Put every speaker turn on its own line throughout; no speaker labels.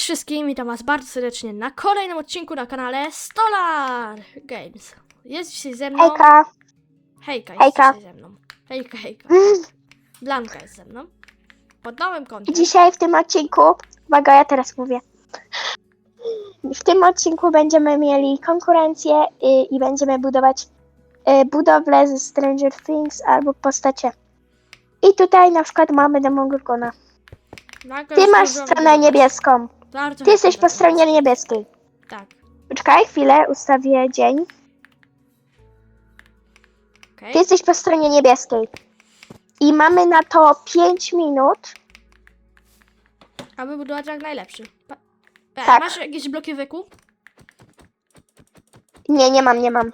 Cześć wszystkim, witam was bardzo serdecznie na kolejnym odcinku na kanale Stolar Games. Jest dzisiaj ze mną...
Hejka.
Hejka jest
Hejka.
dzisiaj ze mną. Hejka, hejka. Blanka jest ze mną. Pod nowym
I
kątem.
dzisiaj w tym odcinku, uwaga, ja teraz mówię. W tym odcinku będziemy mieli konkurencję y, i będziemy budować y, budowlę ze Stranger Things albo postacie. I tutaj na przykład mamy Demogorgona. Ty masz stronę niebieską.
Bardzo
Ty jesteś po stronie niebieskiej.
Tak,
Poczekaj chwilę, ustawię dzień.
okej.
Ty jesteś po stronie niebieskiej. I mamy na to 5 minut.
Aby budować jak najlepszy. Pa... E,
Tak.
Masz jakieś bloki wyku?
Nie, nie mam, nie mam.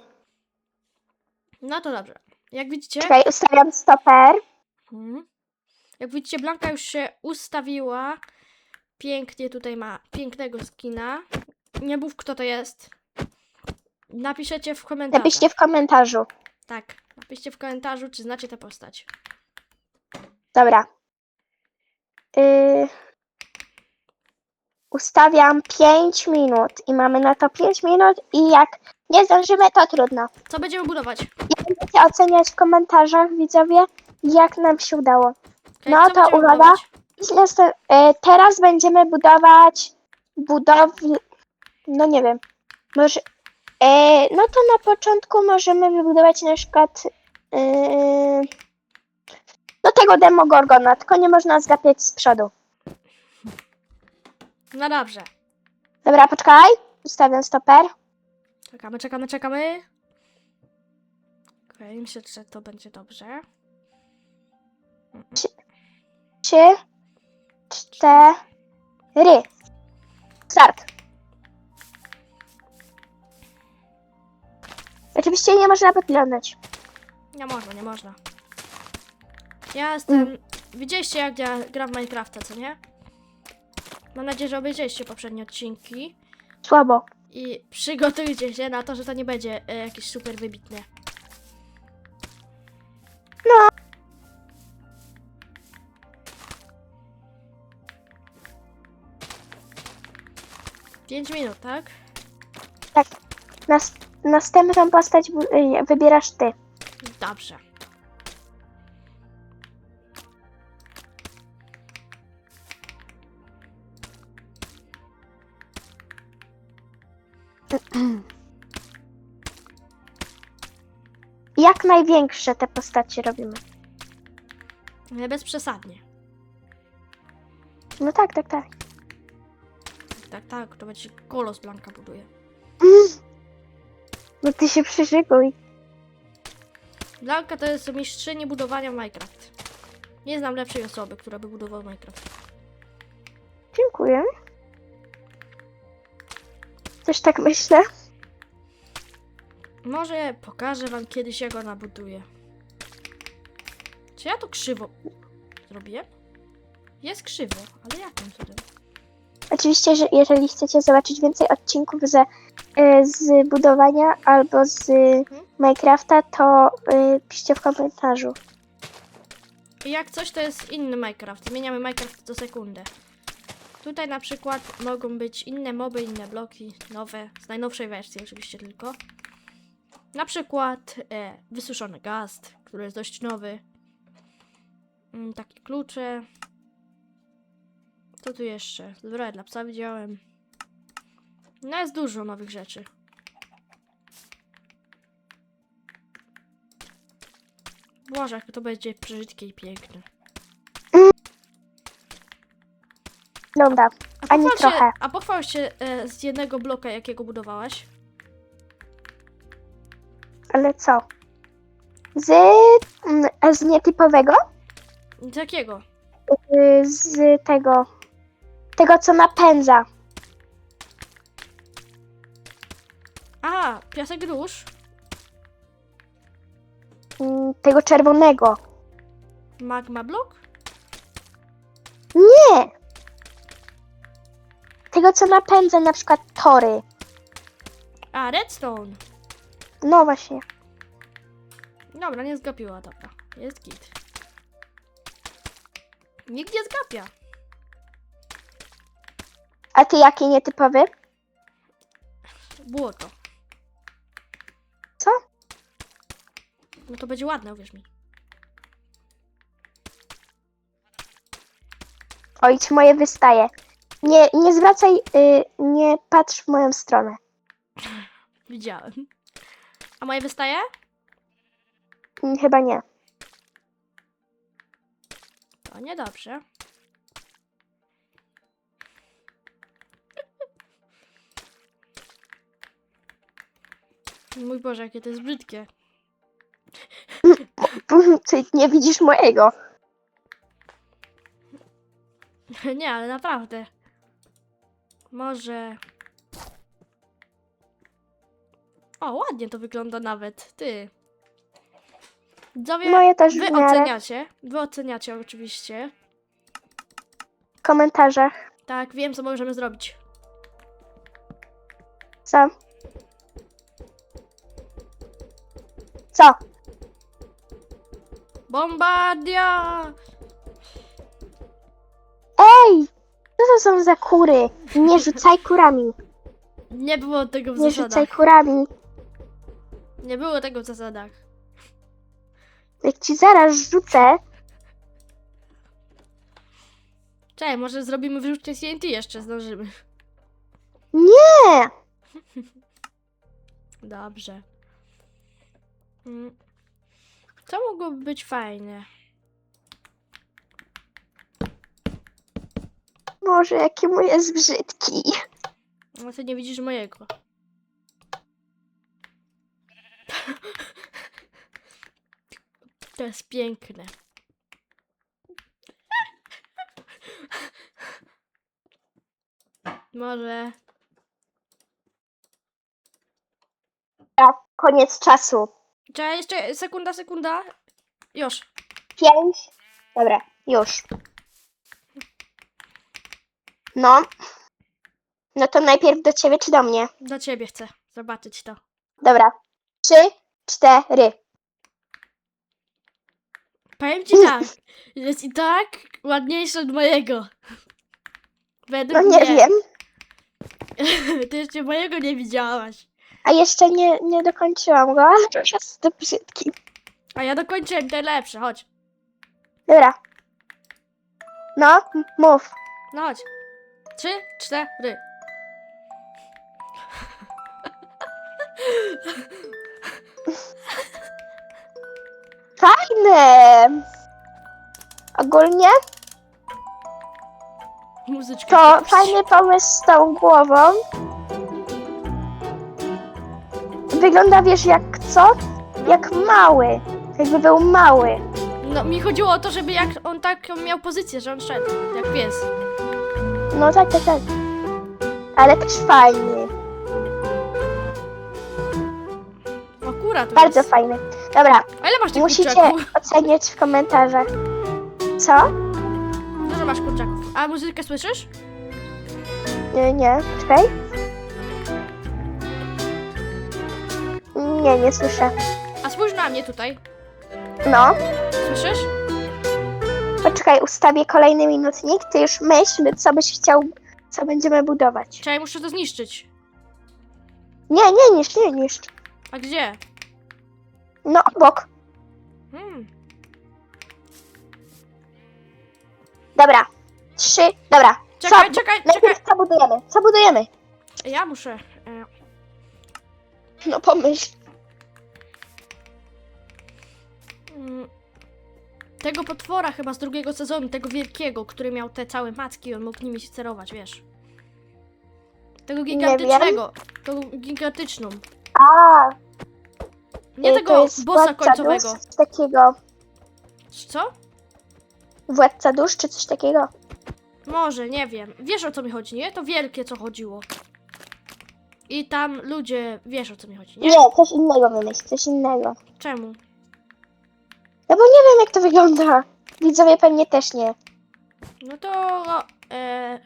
No to dobrze. Jak widzicie...
Czekaj, ustawiam stoper.
Mhm. Jak widzicie, Blanka już się ustawiła. Pięknie tutaj ma pięknego skina. Nie mów, kto to jest. Napiszecie w komentarzach.
Napiszcie w komentarzu.
Tak, napiszcie w komentarzu, czy znacie tę postać.
Dobra. Y... Ustawiam 5 minut i mamy na to 5 minut i jak nie zdążymy, to trudno.
Co będziemy budować?
I będziecie oceniać w komentarzach, widzowie, jak nam się udało.
Okej,
No to uwaga.
budować?
Y, teraz będziemy budować budowlę, no nie wiem, może, y, no to na początku możemy wybudować na przykład y, do tego Demogorgona, tylko nie można zgapiać z przodu.
No dobrze.
Dobra, poczekaj. Ustawiam stoper.
Czekamy, czekamy, czekamy. Okej, myślę, że to będzie dobrze.
Trzy, cztery. Start. Oczywiście nie można podglądać.
Nie można, nie można. Ja jestem...
Mm.
Widzieliście jak ja gram w Minecrafta, co nie? Mam nadzieję, że obejrzeliście poprzednie odcinki.
Słabo.
I przygotujcie się na to, że to nie będzie e, jakieś super wybitne. 5 minut, tak?
Tak. Nas następną postać y, wybierasz ty.
Dobrze.
Jak największe te postacie robimy.
Bezprzesadnie.
No tak, tak, tak.
Tak, tak, to będzie kolos Blanka buduje.
No ty się przyszykuj.
Blanka to jest mistrzyni budowania Minecraft. Nie znam lepszej osoby, która by budowała Minecraft.
Dziękuję. Też tak myślę.
Może pokażę wam kiedyś, jak ona buduje. Czy ja to krzywo zrobiłem? Jest krzywo, ale jakim cudem?
Oczywiście, że jeżeli chcecie zobaczyć więcej odcinków ze, y, z budowania albo z Minecrafta, to y, piszcie w komentarzu.
Jak coś, to jest inny Minecraft. Zmieniamy Minecraft co sekundę. Tutaj na przykład mogą być inne moby, inne bloki, nowe, z najnowszej wersji oczywiście tylko. Na przykład e, wysuszony gast, który jest dość nowy. Mm, takie klucze. Co tu jeszcze? Zbroja dla psa widziałem. No jest dużo nowych rzeczy. Boże, jak to będzie brzydkie i piękne.
Wygląda.
A
Ani
pochwal
trochę.
Się, a pochwal się e, z jednego bloka, jakiego budowałaś.
Ale co? Z, mm, z nietypowego?
Z jakiego?
Y, Z tego. Tego, co napędza.
Aha, piasek róż.
Mm, Tego czerwonego.
Magma block?
Nie! Tego, co napędza na przykład tory.
A, redstone.
No właśnie.
Dobra, nie zgapiła, dobra. Jest git. Nikt nie zgapia.
A ty jaki nietypowy?
Było to.
Co?
No to będzie ładne, uwierz mi.
Oj, ci moje wystaje. Nie, nie zwracaj, y, nie patrz w moją stronę.
Widziałem. A moje wystaje?
Mm, Chyba nie.
To niedobrze. Mój Boże, jakie to jest brzydkie.
Ty nie widzisz mojego.
Nie, ale naprawdę. Może. O, ładnie to wygląda nawet. Ty. Widzowie,
Moje też w
wy
miarę.
oceniacie. Wy oceniacie oczywiście.
W komentarzach.
Tak, wiem, co możemy zrobić.
Co? Co?
Bombardia!
Ej! Co to są za kury? Nie rzucaj kurami.
Nie było tego w
Nie
zasadach.
rzucaj kurami.
Nie było tego w zasadach.
Jak ci zaraz rzucę,
Czekaj, może zrobimy wyrzucie TNT jeszcze, zdążymy.
nie!
Dobrze. Mm. Co mogłoby być fajne?
Boże, jaki mój jest brzydki.
No ty nie widzisz mojego. To jest piękne. Może.
A, koniec czasu.
Czekaj, jeszcze sekunda, sekunda. Już.
Pięć. Dobra, już. No. No to najpierw do ciebie czy do mnie?
Do ciebie chcę zobaczyć to.
Dobra. Trzy, cztery.
Powiem ci tak. Jest i tak ładniejszy od mojego. Według
No nie
mnie.
wiem.
Ty jeszcze mojego nie widziałaś.
A jeszcze nie, nie dokończyłam go, ale już jest to brzydki.
A ja dokończyłem te lepsze, chodź.
Dobra. No, m- mów.
No chodź. Trzy, cztery.
Fajne. Ogólnie
Muzyczka.
to fajny pomysł z tą głową. Wygląda, wiesz, jak co? Jak mały. Jakby był mały.
No mi chodziło o to, żeby jak on tak miał pozycję, że on szedł. Jak pies.
No tak, tak, tak. Ale też fajny.
Akurat.
Bardzo
jest.
fajny. Dobra,
A ile masz tych
musicie
kurczaków?
oceniać w komentarzach. Co?
Dużo masz kurczaków. A muzykę słyszysz?
Nie, nie, czekaj. Nie, nie słyszę.
A spójrz na mnie tutaj.
No,
Słyszysz?
poczekaj, ustawię kolejny minutnik. Ty już myśl, co byś chciał, co będziemy budować.
Czekaj, muszę to zniszczyć.
Nie, nie niszcz, nie niszcz.
A gdzie?
No, obok.
Hmm.
Dobra. Trzy, dobra.
Czekaj,
co?
czekaj, czekaj.
Najpierw co budujemy? Co budujemy?
Ja muszę. E,
No pomyśl.
Mm, tego potwora chyba z drugiego sezonu, tego wielkiego, który miał te całe macki i on mógł nimi się cerować, wiesz. Tego gigantycznego. Tą gigantyczną.
A,
Nie
y, to
tego
jest
bossa
władca
końcowego.
dusz, coś takiego.
Co?
Władca dusz, czy coś takiego?
Może, nie wiem. Wiesz o co mi chodzi, nie? To wielkie co chodziło. I tam ludzie, wiesz o co mi chodzi, nie?
Nie, coś innego wymyśl, coś innego.
Czemu?
No bo nie wiem, jak to wygląda. Widzowie pewnie też nie.
No to. E,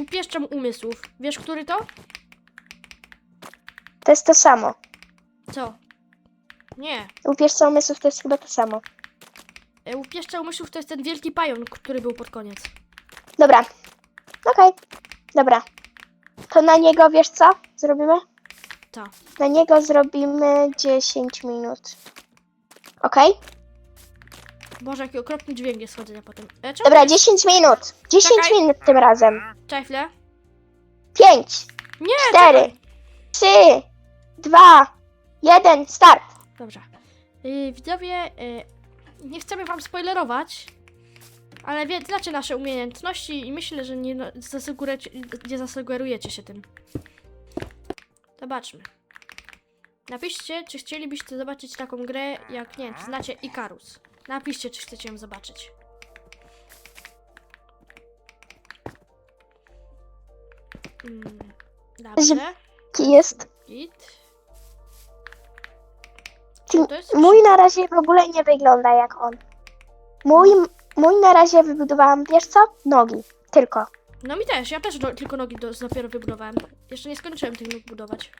upieszczam umysłów. Wiesz, który to?
To jest to samo.
Co? Nie.
Upieszca umysłów to jest chyba to samo.
E, upieszczam umysłów to jest ten wielki pająk, który był pod koniec.
Dobra. Okej, dobra. To na niego wiesz co zrobimy?
To.
Na niego zrobimy 10 minut. Okej?
Boże, jaki okropny dźwięk jest chodzenia potem. E, czemu
Dobra,
jest-
10 minut. 10
Czekaj.
minut tym razem.
Czekaj chwilę.
5,
Nie,
4,
czekaj.
3, 2, 1, start.
Dobrze. Yy, widzowie, yy, nie chcemy wam spoilerować, ale wie, znacie nasze umiejętności i myślę, że nie, no, zasugerujecie, nie zasugerujecie się tym. Zobaczmy. Napiszcie, czy chcielibyście zobaczyć taką grę, jak, nie wiem, czy znacie Ikarus. Napiszcie, czy chcecie ją zobaczyć. Mm, dobrze.
Jest?
Git. To jest
Mój na razie w ogóle nie wygląda jak on. Mój, mój na razie wybudowałam, wiesz co? Nogi. Tylko.
No mi też, ja też do, tylko nogi do, dopiero wybudowałem. Jeszcze nie skończyłem tych nóg budować.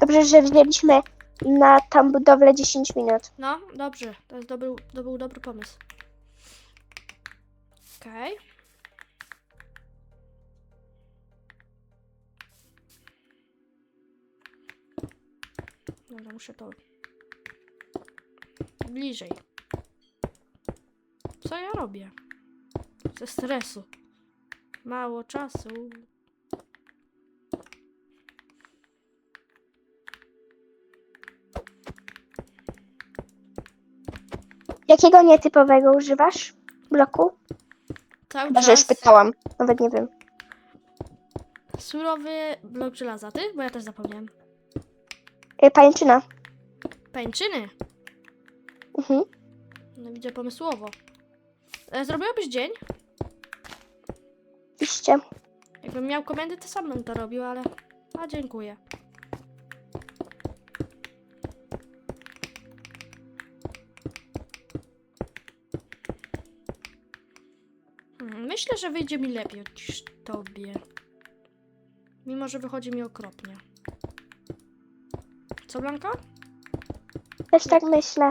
Dobrze, że wzięliśmy na tam budowlę 10 minut.
No, dobrze, to, jest dobry, to był dobry pomysł. Okej. Dobra, muszę to... Bliżej. Co ja robię? Ze stresu. Mało czasu.
Jakiego nietypowego używasz bloku?
Cały
Chyba, że już
czas
pytałam. Nawet nie wiem.
surowy blok żelaza. Ty? Bo ja też zapomniałem.
Y, Pajęczyna.
Pęczyny.
Mhm.
No widzę pomysłowo. E, Zrobiłabyś dzień?
Oczywiście.
Jakbym miał komendy, to sam bym to robił, ale... A, dziękuję. Myślę, że wyjdzie mi lepiej niż tobie. Mimo, że wychodzi mi okropnie. Co, Blanka?
Też tak myślę.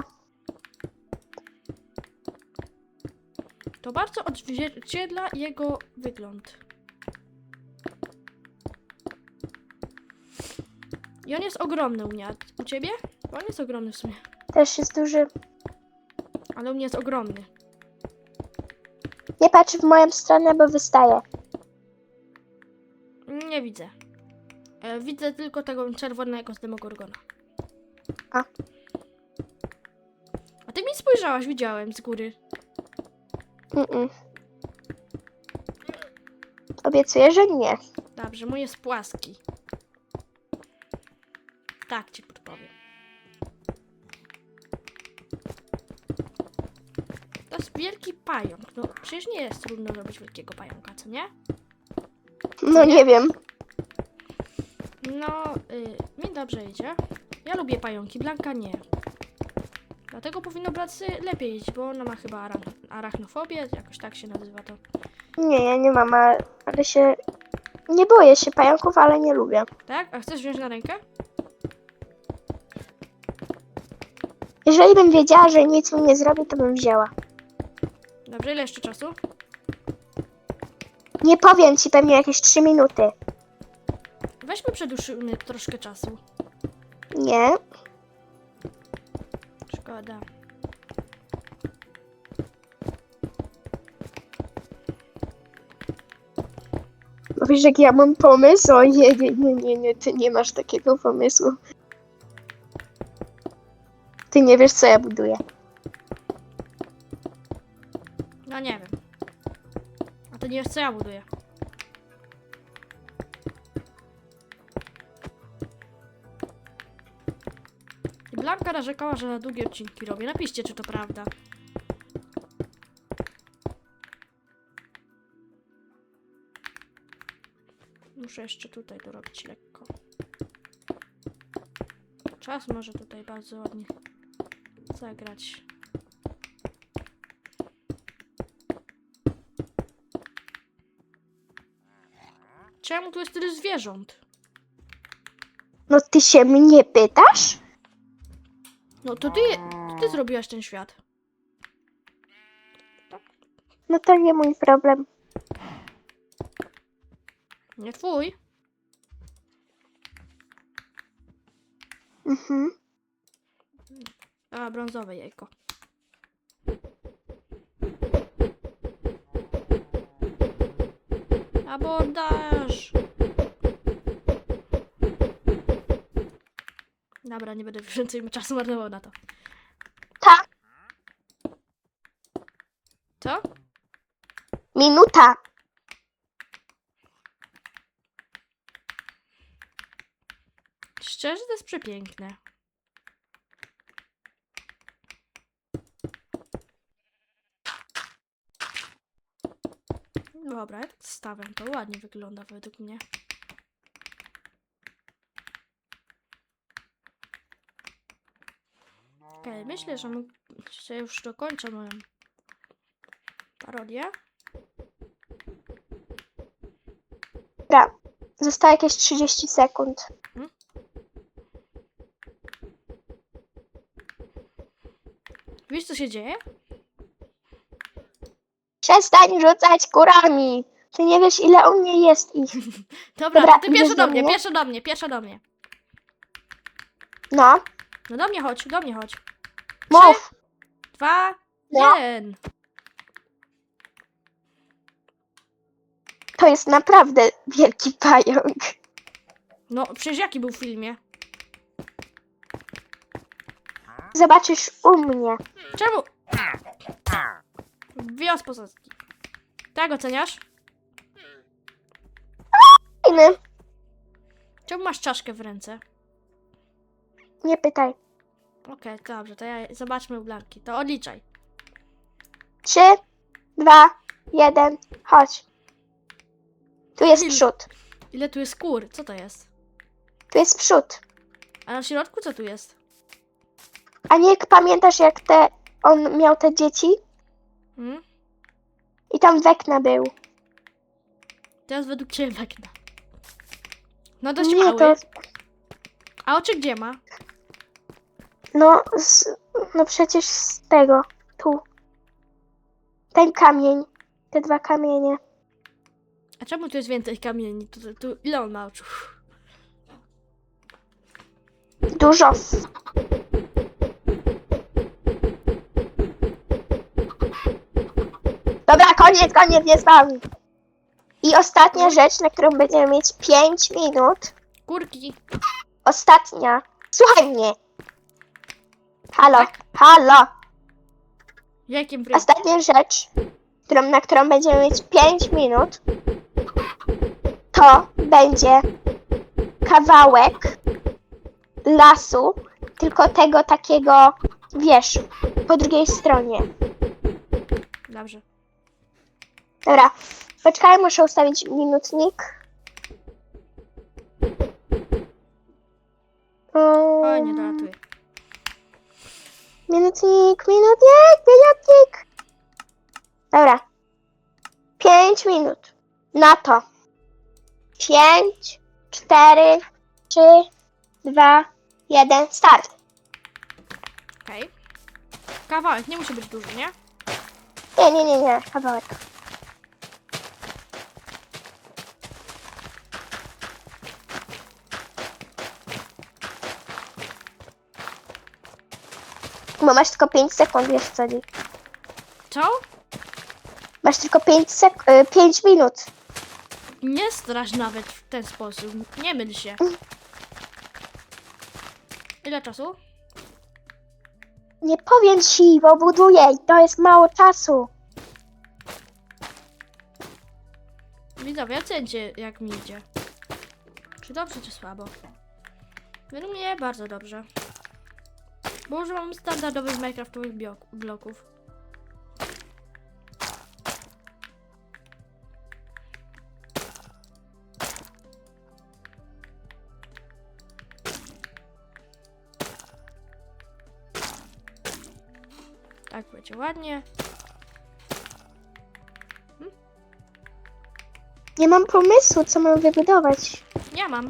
To bardzo odzwierciedla jego wygląd. I on jest ogromny u mnie. A u ciebie? On jest ogromny w sumie.
Też jest duży.
Ale u mnie jest ogromny.
Nie patrz w moją stronę, bo wystaje.
Nie widzę. E, widzę tylko tego czerwonego z Demogorgona.
A.
A ty mi spojrzałaś, widziałem z góry.
Mm-mm. Obiecuję, że nie.
Dobrze, mój jest płaski. Tak ci wielki pająk. No przecież nie jest trudno zrobić wielkiego pająka, co nie?
No nie wiem.
No, y, mi dobrze idzie. Ja lubię pająki, Blanka nie. Dlatego powinno Blacy lepiej iść, bo ona ma chyba ara arachnofobię, jakoś tak się nazywa to.
Nie, ja nie mam, ale, ale się... Nie boję się pająków, ale nie lubię.
Tak? A chcesz wziąć na rękę?
Jeżeli bym wiedziała, że nic mi nie zrobi, to bym wzięła.
Dobrze, ile jeszcze czasu?
Nie powiem ci pewnie jakieś 3 minuty.
Weźmy przedłużymy troszkę czasu.
Nie.
Szkoda.
Mówisz, jak ja mam pomysł? O nie, nie, nie, nie, nie, ty nie masz takiego pomysłu. Ty nie wiesz, co ja buduję.
No nie wiem. A to nie jest co ja buduję. Blanka narzekała, że na długie odcinki robię. Napiszcie, czy to prawda. Muszę jeszcze tutaj dorobić lekko. Czas może tutaj bardzo ładnie zagrać. Czemu tu jest tyle zwierząt?
No ty się mnie pytasz?
No to ty, to ty zrobiłaś ten świat.
No to nie mój problem.
Nie twój.
Mhm.
A, brązowe jajko. Abordaż! Dobra, nie będę więcej czasu marnował na to.
Ta.
Co?
Minuta.
Szczerze, to jest przepiękne. Dobra, ja tak stawiam. To ładnie wygląda według mnie. Okej, myślę, że, mógł, że już dokończę moją parodię.
Dobra. Zostało jakieś 30 sekund.
Wiesz, co się dzieje?
Przestań rzucać kurami. Ty nie wiesz, ile u mnie jest ich.
Dobra,
Dobra,
to ty pierwsza do mnie,
mnie?
pierwsza do mnie, pierwsza do mnie.
No,
No do mnie chodź, do mnie chodź.
mów.
Dwa,
No.
jeden.
To jest naprawdę wielki pająk.
No, przecież jaki był w filmie?
Zobaczysz u mnie.
Czemu? Wyjąz posadzki. Tak oceniasz?
Fajny.
Czemu masz czaszkę w ręce?
Nie pytaj.
Okej, dobrze, to ja zobaczmy u Blanki. To odliczaj.
Trzy, dwa, jeden, chodź. Tu jest
Ile?
przód.
Ile tu jest kur? Co to jest?
Tu jest przód.
A na środku co tu jest?
A nie pamiętasz, jak te, on miał te dzieci?
Hmm?
I tam wekna był.
Jest według ciebie wekna. No dość
Nie,
mały.
to...
A oczy gdzie ma?
No, z, no przecież z tego. Tu. Ten kamień. Te dwa kamienie.
A czemu tu jest więcej kamieni? Tu, tu, tu ile on ma oczu?
Dużo. Dobra, koniec, koniec, jest tam. I ostatnia rzecz, na którą będziemy mieć 5 minut.
Kurki.
Ostatnia. Słuchaj mnie. Halo,
Tak?
halo.
Jakim prym?
Ostatnia rzecz, którą, na którą będziemy mieć 5 minut, to będzie kawałek lasu, tylko tego takiego, wiesz, po drugiej stronie.
Dobrze.
Dobra, poczekaj, muszę ustawić minutnik.
O, nie dolatuję.
Minutnik, minutnik, minutnik. Dobra. 5 minut. Na to. 5, 4, 3, 2, 1, start.
Okej. Kawałek, nie musi być duży, nie?
Nie, nie, nie, nie, kawałek. Bo masz tylko 5 sekund, wiesz co? Masz tylko 5 sek- 5 minut.
Nie strasz nawet w ten sposób. Nie myl się. Ile czasu?
Nie powiem ci, bo buduję i to jest mało czasu.
Widzowie, ocencie jak mi idzie. Czy dobrze, czy słabo? Według mnie bardzo dobrze. Bo używam standardowych minecraftowych bloków. Tak będzie ładnie.
Nie mam pomysłu, co mam wybudować.
Ja mam.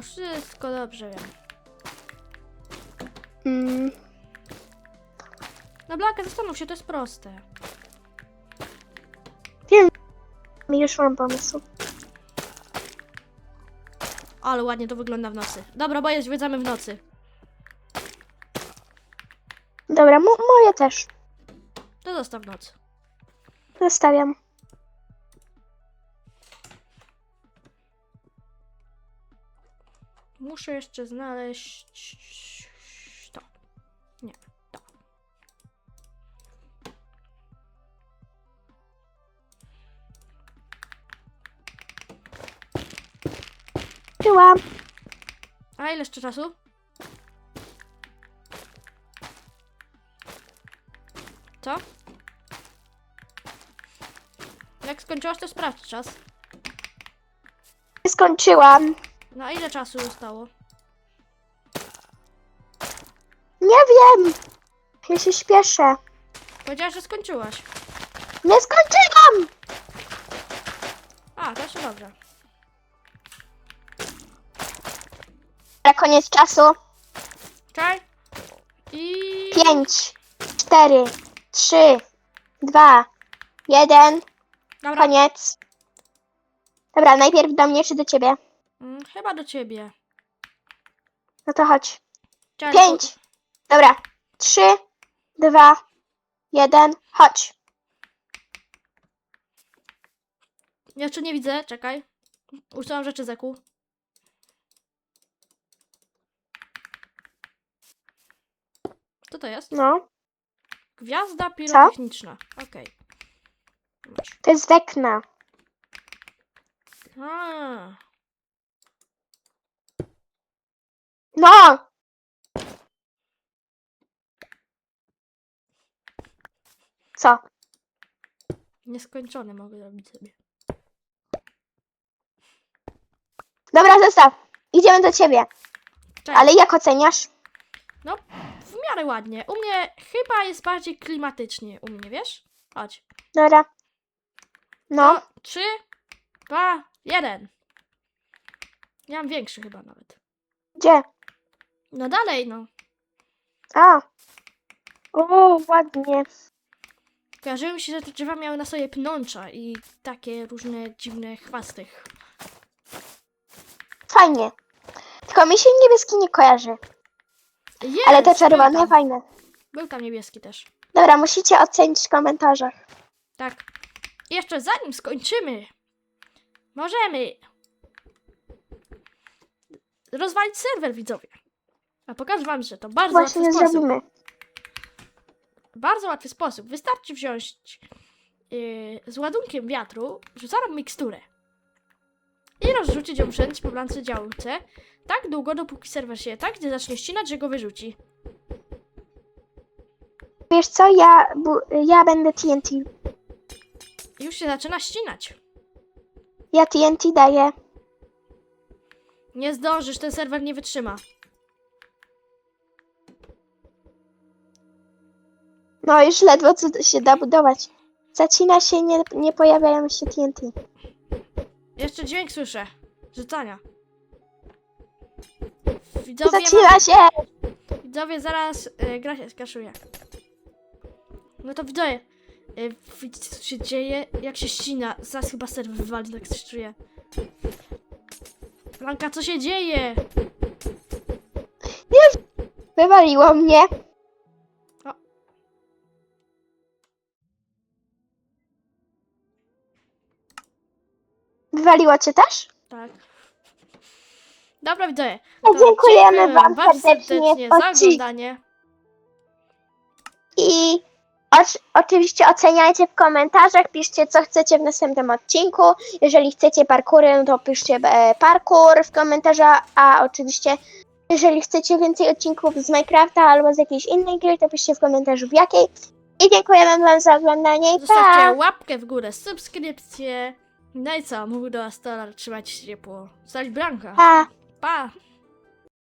Wszystko dobrze wiem.
Mm,
No Blanka, zastanów się, to jest proste.
już mam pomysł.
Ale ładnie to wygląda w nocy. Dobra, boję, zwiedzamy w nocy.
Dobra, mo moje też.
To zostaw noc.
Zostawiam.
Muszę jeszcze znaleźć to. Nie, to.
Byłam.
A ile jeszcze czasu? Co? Jak skończyłaś, to sprawdź czas.
Skończyłam.
No a ile czasu zostało?
Nie wiem. Ja się śpieszę.
Powiedziałaś, że skończyłaś.
Nie skończyłam!
A, to się dobrze.
Na koniec czasu.
Czekaj. I...
Pięć, cztery, trzy, dwa, jeden.
Dobra.
Koniec. Dobra, najpierw do mnie czy do ciebie?
Mm, chyba do ciebie.
No to chodź.
Czekaj,
Pięć. Dobra. Trzy, dwa, jeden. Chodź.
Jeszcze nie widzę, czekaj. Usuwam rzeczy z eku. Co to jest?
No.
Gwiazda pirotechniczna. Okej. Masz.
To jest wekna.
A,
No! Co?
nieskończone mogę robić sobie.
Dobra, zostaw. Idziemy do ciebie.
Czekaj.
Ale jak oceniasz?
No, w miarę ładnie. U mnie chyba jest bardziej klimatycznie. U mnie, wiesz? Chodź.
Dobra. No.
To trzy, dwa, jeden. Ja mam większy chyba nawet.
Gdzie?
No dalej, no.
A. O, ładnie.
Kojarzyło mi się, że te drzewa miały na sobie pnącza i takie różne dziwne chwasty.
Fajnie. Tylko mi się niebieski nie kojarzy.
Jest,
Ale te
był
czerwone
tam.
fajne.
Był tam niebieski też.
Dobra, musicie ocenić w komentarzach.
Tak. I Jeszcze zanim skończymy, możemy rozwalić serwer widzowie. A pokażę wam, że to bardzo
Właśnie
łatwy sposób.
zrobimy.
Bardzo łatwy sposób. Wystarczy wziąć yy, z ładunkiem wiatru rzucaną miksturę i rozrzucić ją wszędzie po blance działce tak długo, dopóki serwer się tak nie zacznie ścinać, że go wyrzuci.
Wiesz co, ja, bu, ja będę TNT.
Już się zaczyna ścinać.
Ja TNT daję.
Nie zdążysz, ten serwer nie wytrzyma.
No już ledwo co się da budować. Zacina się, nie, nie pojawiają się TNT.
Jeszcze dźwięk słyszę. Rzucania. Widzowie,
Zacina się!
widzowie zaraz y, gra się skaszuje. No to widzowie. Y, widzicie co się dzieje? Jak się ścina. Zaraz chyba serwer wywali, tak coś czuję. Blanka, co się dzieje?
Wywaliło mnie. Wywaliło cię też?
Tak. Dobra, widzowie.
No, dziękujemy wam serdecznie za
oglądanie.
I oczy- oczywiście oceniajcie w komentarzach, piszcie co chcecie w następnym odcinku. Jeżeli chcecie parkury, no to piszcie e, parkour w komentarzach, a oczywiście jeżeli chcecie więcej odcinków z Minecrafta albo z jakiejś innej gry, to piszcie w komentarzu w jakiej. I dziękujemy wam za oglądanie i
Zostawcie
pa!
łapkę w górę, subskrypcję. No i co? Mówił do was Stolar, trzymajcie się ciepło. Stać Blanka.
pa.
Pa!